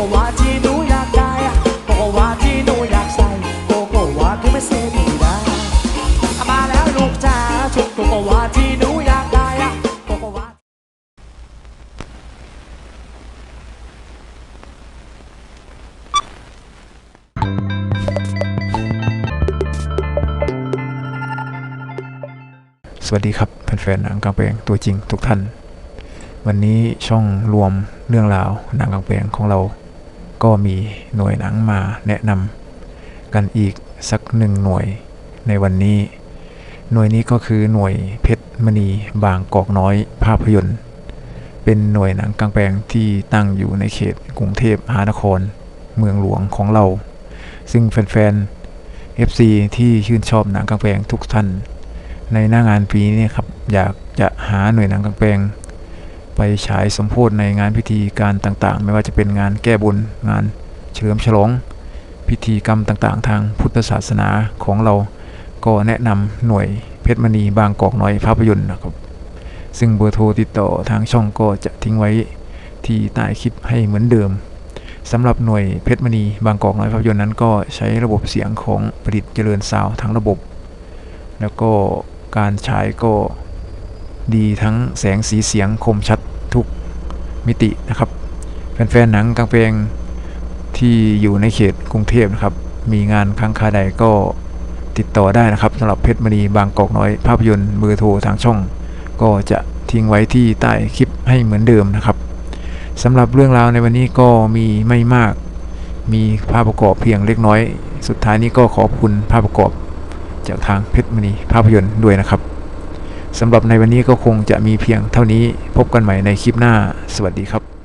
โกวาที่หนูอยากได้โกโกวาที่หนูอยากใส่โกโกวาที่ไม่เสียทีได้เอามาแล้วลูกจ๋าชุดโกโกวาที่หนูอยากได้โกโกวาสวัสดีครับแฟนๆหนังกลางแปลงตัวจริงทุกท่านวันนี้ช่องรวมเรื่องราวหนังกลางแปลงของเรา ก็มีหน่วยหนังมาแนะนำกันอีกสักหนึ่งหน่วยในวันนี้ หน่วยนี้ก็คือหน่วยเพชรมณีบางกอกน้อยภาพยนตร์ เป็นหน่วยหนังกลางแปลงที่ตั้งอยู่ในเขตกรุงเทพมหานคร เมืองหลวงของเรา ซึ่งแฟนๆ FC ที่ชื่นชอบหนังกลางแปลงทุกท่าน ในหน้างานปีนี้ครับอยากจะหาหน่วยหนังกลางแปลง ไปฉายสมโพธในงานพิธีการต่างๆ ไม่ว่าจะเป็นงานแก้บุญงานเฉลิมฉลอง พิธีกรรมต่างๆ ทางพุทธศาสนาของเราก็แนะนำหน่วยเพชรมณีบางกอกน้อยภาพยนตร์นะครับ ซึ่งเบอร์โทรติดต่อทางช่องก็จะทิ้งไว้ที่ใต้คลิปให้เหมือนเดิมสำหรับหน่วยเพชรมณีบางกอกน้อยภาพยนตร์นั้นก็ใช้ระบบเสียงของประดิษฐ์เจริญซาวทั้งระบบ แล้วก็การฉายก็ ดีทั้งแสงสีเสียงคมชัดทุกมิตินะครับ แฟนๆหนังกลางแปลงที่อยู่ในเขตกรุงเทพนะครับ มีงานครั้งคาใดก็ติดต่อได้นะครับสำหรับเพชรมณีบางกอกน้อยภาพยนตร์เบอร์โทรทางช่อง ก็จะทิ้งไว้ที่ใต้คลิปให้เหมือนเดิมนะครับสำหรับเรื่องราวในวันนี้ก็มีไม่มาก มีภาพประกอบเพียงเล็กน้อย สุดท้ายนี้ก็ขอบคุณภาพประกอบจากทางเพชรมณีภาพยนตร์ด้วยนะครับ สำหรับในวันนี้ก็คงจะมีเพียงเท่านี้พบกันใหม่ในคลิปหน้า สวัสดีครับ